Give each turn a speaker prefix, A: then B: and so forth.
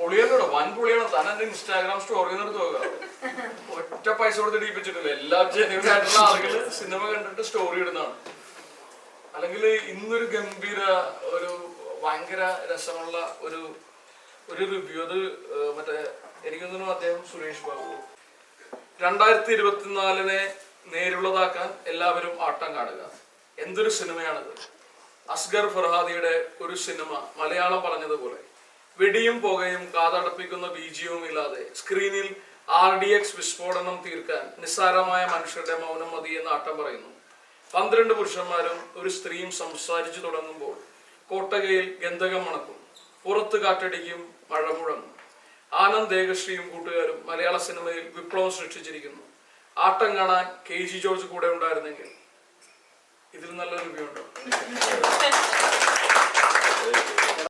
A: വൻ പുള്ളിയാണ് താൻ എന്റെ ഇൻസ്റ്റാഗ്രാം സ്റ്റോറി എടുത്ത് ഒറ്റ പൈസ കൊടുത്ത് ഇടിപ്പിച്ചിട്ടില്ല എല്ലാ ജനുവൻ ആയിട്ടുള്ള ആളുകൾ സിനിമ കണ്ടിട്ട് സ്റ്റോറി ഇടുന്നതാണ്. അല്ലെങ്കിൽ ഇന്നൊരു ഗംഭീര ഒരു ഭയങ്കര രസമുള്ള ഒരു ഒരു റിവ്യൂ അത് മറ്റേ എനിക്ക് തോന്നുന്നു അദ്ദേഹം സുരേഷ് ബാബു. രണ്ടായിരത്തി ഇരുപത്തിനാലിനെ നേരിള്ളതാക്കാൻ എല്ലാവരും ആട്ടം കാണുക എന്തൊരു സിനിമയാണിത് അസ്ഗർ ഫർഹാദിയുടെ ഒരു സിനിമ മലയാളം പറഞ്ഞതുപോലെ. വെടിയും പുകയും കാതടപ്പിക്കുന്ന ബീജിയവും ഇല്ലാതെ സ്ക്രീനിൽ ആർ ഡി എക്സ് വിസ്ഫോടനം തീർക്കാൻ നിസ്സാരമായ മനുഷ്യരുടെ മൗനം മതി എന്ന് ആട്ടം പറയുന്നു. പന്ത്രണ്ട് പുരുഷന്മാരും ഒരു സ്ത്രീയും സംസാരിച്ചു തുടങ്ങുമ്പോൾ കോട്ടകയിൽ ഗന്ധകം മണക്കും. പുറത്ത് കാറ്റടിക്കും മഴ മുഴങ്ങും. ആനന്ദ് ദേഗശ്രീയും കൂട്ടുകാരും മലയാള സിനിമയിൽ വിപ്ലവം സൃഷ്ടിച്ചിരിക്കുന്നു. ആട്ടം കാണാൻ കെ ജി ജോർജ് കൂടെ ഉണ്ടായിരുന്നെങ്കിൽ. ഇതിൽ നല്ലൊരു റിവ്യൂ